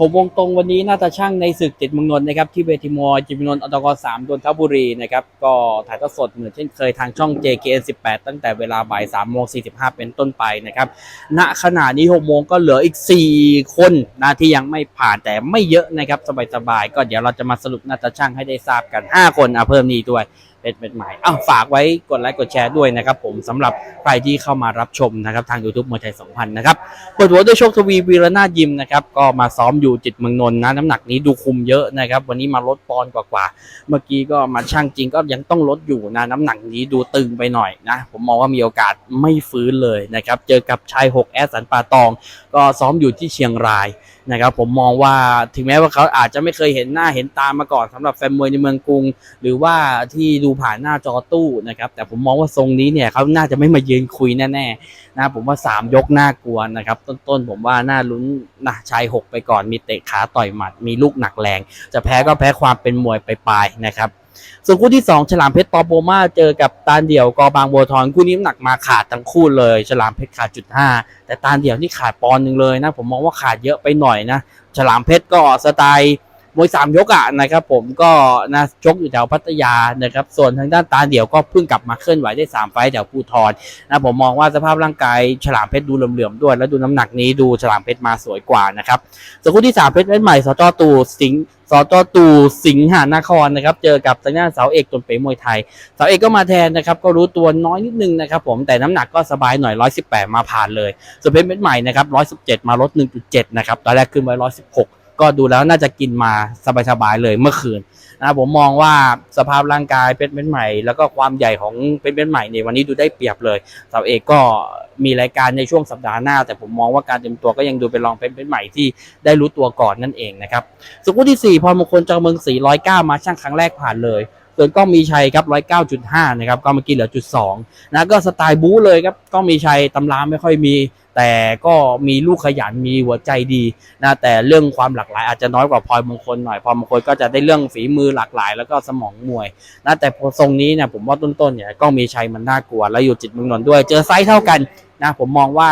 ผมวงตรงวันนี้น่าจะช่างในศึกเจ็ดมงนนนะครับที่เวทีมวยจิมนนอตกสามดนทบุรีนะครับก็ถ่ายทอดสดเหมือนเช่นเคยทางช่อง JKN 18 ตั้งแต่เวลาบ่าย3โมง45เป็นต้นไปนะครับณขณะนี้6โมงก็เหลืออีก4คนนะที่ยังไม่ผ่านแต่ไม่เยอะนะครับสบายๆก็เดี๋ยวเราจะมาสรุปน่าจะช่างให้ได้ทราบกัน5คนอะเพิ่มนี้ด้วย เป็นเป็นใหม่อ้าวฝากไว้กดไลค์กดแชร์ด้วยนะครับ ผมสำหรับใครที่เข้ามารับชมนะครับทาง YouTube มวยไทย2,000นะครับเปิดหัวด้วยโชคทวีวีรนายิมนะครับก็มาซ้อมอยู่จิตเมืองนนท์นะน้ำหนักนี้ดูคุมเยอะนะครับ วันนี้มาลดปอนด์กว่า เมื่อกี้ก็มาช่างจริงก็ยังต้องลดอยู่นะน้ำหนักนี้ดูตึงไปหน่อยนะผมมองว่ามีโอกาสไม่ฟื้นเลยนะครับเจอกับชาย6แอสสันปาตอง ก็ซ้อมอยู่ที่เชียงรายนะครับผมมองว่าถึงแม้ว่าเขาอาจจะไม่เคยเห็นหน้าเห็นตามาก่อนสำหรับแฟนมวยในเมืองกรุง หรือว่าที่ดููผ่านหน้าจอตู้นะครับแต่ผมมองว่าทรงนี้เนี่ยเขาน่าจะไม่มายืนคุยแน่ๆนะผมว่า 3 ยกน่ากลัวนะครับ ต้นๆ ผมว่าน่าลุ้นนะชาย 6 ไปก่อนมีเตะขาต่อยหมัด มีลูกหนักแรง จะแพ้ก็แพ้ความเป็นมวยไปปลายนะครับส่วนคู่ที่ 2 ฉลามเพชรตอโบมาเจอกับตานเดี่ยวกอบางบัวทองคู่นี้หนักมาขาดทั้งคู่เลย ฉลามเพชรขาดจุดห้าแต่ตานเดี่ยวนี่ขาดปอนหนึ่งเลยนะผมมองว่าขาดเยอะไปหน่อยนะฉลามเพชรก็สไตล์ มวยสามยกอะนะครับ ผมก็นะชกอยู่แถวพัทยานะครับ ส่วนทางด้านตาเดี่ยวก็เพิ่งกลับมาเคลื่อนไหวได้3ไฟแถวภูทรนะผมมองว่าสภาพร่างกายฉลามเพชรดูเหลื่อมๆด้วย แล้วดูน้ำหนักนี้ดูฉลามเพชรมาสวยกว่านะครับส่วนคู่ที่3เพชรเม็ดใหม่สจตูสิงสจตูสิงหานครนะครับ เจอกับทางด้านเสาเอกตนเป๋มวยไทยเสาเอกก็มาแทนนะครับ ก็รู้ตัวน้อยนิดนึงนะครับ ผมแต่น้ำหนักก็สบายหน่อย 118 มาผ่านเลยส่วนเพชรเม็ดใหม่นะครับ117 มาลด1.7นะครับตอนแรกขึ้นไว้116 ก็ดูแล้วน่าจะกินมาสบายๆเลยเมื่อคืนนะผมมองว่าสภาพร่างกายเพชรเม็ดใหม่ แล้วก็ความใหญ่ของเพชรเม็ดใหม่ในวันนี้ดูได้เปรียบเลยสาวเอกก็มีรายการในช่วงสัปดาห์หน้า แต่ผมมองว่าการเตรียมตัวก็ยังดูเป็นรองเพชรเม็ดใหม่ที่ได้รู้ตัวก่อนนั่นเองนะครับส่วนคู่ที่4พรมงคลจากเมืองศรี109 มาช่างครั้งแรกผ่านเลยส่วนก้องมีชัยครับ109.5นะครับก็เมื่อกี้เหลือจุด2นะก็สไตล์บู๊เลยครับก้องมีชัยตำราไม่ค่อยมี แต่ก็มีลูกขยันมีหัวใจดีนะแต่เรื่องความหลากหลายอาจจะน้อยกว่าพลอยมงคลหน่อยพลอยมงคลก็จะได้เรื่องฝีมือหลากหลาย แล้วก็สมองมวยนะแต่พอทรงนี้เนี่ยผมว่าต้นๆเนี่ยก้องมีชัยมันน่ากลัว แล้วอยู่จิตมืองนนด้วย เจอไซส์เท่ากันนะผมมองว่า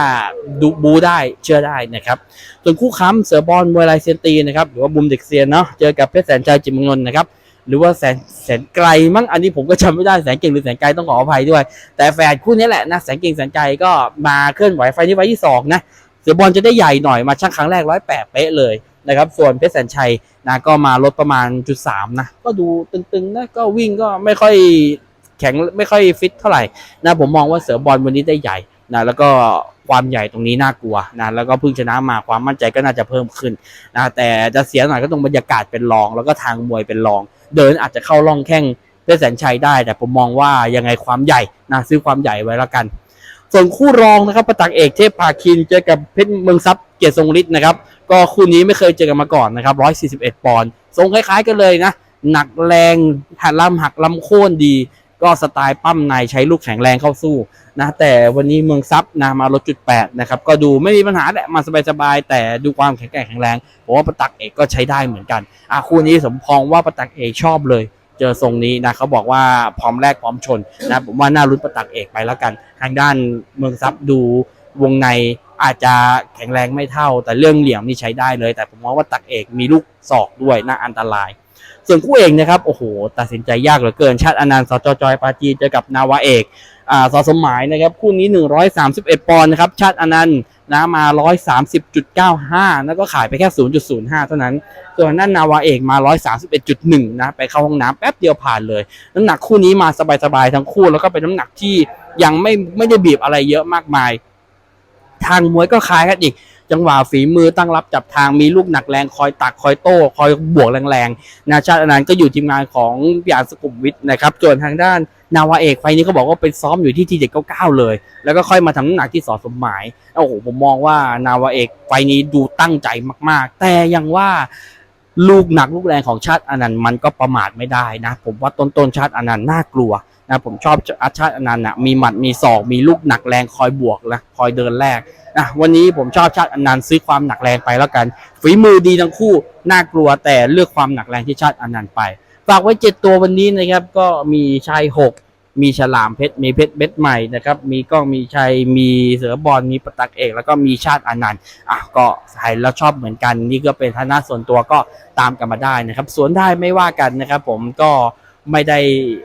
ดูบูได้เชื่อได้นะครับส่วนคู่ค้ำเสือบอลมวยลายเซียนตีนะครับหรือว่าบุมเด็กเซียนเนาะเจอกับเพชรแสนชัยจิตมืองนนนะครับ หรือว่าแสนแสนไกลมั้งอันนี้ผมก็จำไม่ได้แสนเก่งหรือแสนไกลต้องขออภัยด้วย แต่แฝดคู่นี้แหละนะแสนเก่งแสนไกลก็มาเคลื่อนไหวไฟนี้ไฟที่สองนะเสือบอลจะได้ใหญ่หน่อยมาช่างครั้งแรกร้อยแปดเป๊ะเลยนะครับส่วนเพชรแสนชัยนะก็มาลดประมาณจุดสามนะก็ดูตึงๆนะก็วิ่งก็ไม่ค่อยแข็งไม่ค่อยฟิตเท่าไหร่นะผมมองว่าเสือบอลวันนี้ได้ใหญ่นะแล้วก็ความใหญ่ตรงนี้น่ากลัวนะแล้วก็เพิ่งชนะมาความมั่นใจก็น่าจะเพิ่มขึ้นนะแต่จะเสียหน่อยก็ตรงบรรยากาศเป็นรอง แล้วก็ทางมวยเป็นรอง เดินอาจจะเข้าร่องแข้งเพชรแสนชัยได้ แต่ผมมองว่ายังไงความใหญ่นะซื้อความใหญ่ไว้แล้วกัน ส่วนคู่รองนะครับประตักเอกเทพพาคินเจอกับเพชรเมืองทรัพย์เกียรติทรงฤทธิ์นะครับก็คู่นี้ไม่เคยเจอกันมาก่อนนะครับ141 ปอนด์ทรงคล้ายๆกันเลยนะหนักแรงหักลำหักลำโค่นดี ก็สไตล์ปั้มในใช้ลูกแข็งแรงเข้าสู้นะแต่วันนี้เมืองซับนะมาลดจุดแปดนะครับก็ดูไม่มีปัญหาแหละมาสบายๆแต่ดูความแข็งแกร่งแข็งแรงผมว่าประตักเอกก็ใช้ได้เหมือนกันอะคู่นี้สมพองว่าประตักเอกชอบเลย เจอทรงนี้นะเขาบอกว่าพร้อมแรกพร้อมชนนะผมว่าน่ารุ้นประตักเอกไปแล้วกัน ทางด้านเมืองซับดูวงในอาจจะแข็งแรงไม่เท่า แต่เรื่องเหลี่ยมนี่ใช้ได้เลย แต่ผมมองว่าตักเอกมีลูกศอกด้วยน่าอันตราย ส่วนคู่เอกนะครับโอ้โหตัดสินใจยากเหลือเกินชาติอนันต์สจจอยปาจีเจอกับนาวาเอกอ่าสสมหมายนะครับคู่นี้ 131 ปอนด์นะครับชาติอนันต์นะมา 130.95 แล้วก็ขายไปแค่ 0.05 เท่านั้น ส่วนนั่นนาวาเอกมา 131.1 นะไปเข้าห้องน้ำแป๊บเดียวผ่านเลย น้ำหนักคู่นี้มาสบายๆทั้งคู่แล้วก็เป็นน้ำหนักที่ยังไม่ไม่ได้บีบอะไรเยอะมากมาย ทางมวยก็คล้ายกันอีก จังหวะฝีมือตั้งรับจับทางมีลูกหนักแรงคอยตักคอยโต้ คอยบวกแรงๆนาชาติอนันต์ก็อยู่ทีมงานของพี่อาร์สกุมวิทย์นะครับส่วนทางด้านนาวาเอกไฟนี้เขาบอกว่าเป็นซ้อมอยู่ที่ทีเจ็ดเก้าเก้าเลย แล้วก็ค่อยมาทำน้ำหนักที่สอสมหมายโอ้โหผมมองว่านาวาเอกไฟนี้ดูตั้งใจมากๆ แต่ยังว่าลูกหนักลูกแรงของชาติอนันต์มันก็ประมาทไม่ได้นะ ผมว่าต้นๆชาติอนันต์น่ากลัว นะผมชอบอาชาติอนันต์นะมีหมัดมีศอกมีลูกหนักแรงคอยบวกนะคอยเดินแรกนะวันนี้ผมชอบชาติอนันต์ซื้อความหนักแรงไปแล้วกัน ฝีมือดีทั้งคู่น่ากลัวแต่เลือกความหนักแรงที่ชาติอนันต์ไปฝากไว้เจ็ดตัววันนี้นะครับ ก็มีชายหกมีฉลามเพชรมีเพชรเบ็ดใหม่นะครับ มีกล้องมีชัยมีเสือบอลมีประตักเอก แล้วก็มีชาติอนันต์อะก็ใครแล้วชอบเหมือนกัน นี่ก็เป็นฐานะส่วนตัวก็ตามกันมาได้นะครับ สวนได้ไม่ว่ากันนะครับ ผมก็ ไม่ได้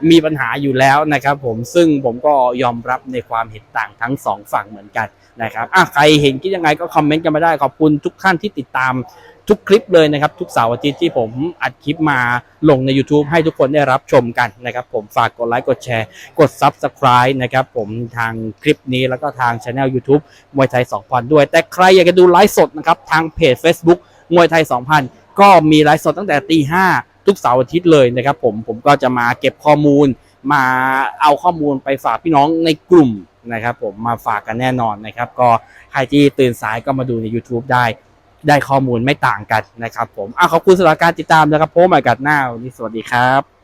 มีปัญหาอยู่แล้วนะครับ ผมซึ่งผมก็ยอมรับในความเห็นต่างทั้งสองฝั่งเหมือนกันนะครับอะใครเห็นคิดยังไงก็คอมเมนต์กันมาได้ขอบคุณทุกท่านที่ติดตามทุกคลิปเลยนะครับ ทุกเสาร์อาทิตย์ที่ผมอัดคลิปมาลงใน YouTube ให้ทุกคนได้รับชมกันนะครับ ผมฝากกดไลค์กดแชร์ กด Subscribe นะครับ ผมทางคลิปนี้แล้วก็ทาง Channel YouTube มวยไทย 2000 ด้วย แต่ใครอยากจะดูไลฟ์สดนะครับ ทางเพจ Facebook มวยไทย 2000 ก็มีไลฟ์สดตั้งแต่ตีห้า ทุกเสาร์อาทิตย์เลยนะครับผมผมก็จะมาเก็บข้อมูล มาเอาข้อมูลไปฝากพี่น้องในกลุ่มนะครับผมมาฝากกันแน่นอนนะครับ ก็ใครที่ตื่นสายก็มาดูใน YouTube ได้ได้ข้อมูลไม่ต่างกันนะครับผมอะขอบคุณสำหรับการติดตามนะครับพบใหม่กันหน้าวันนี้สวัสดีครับ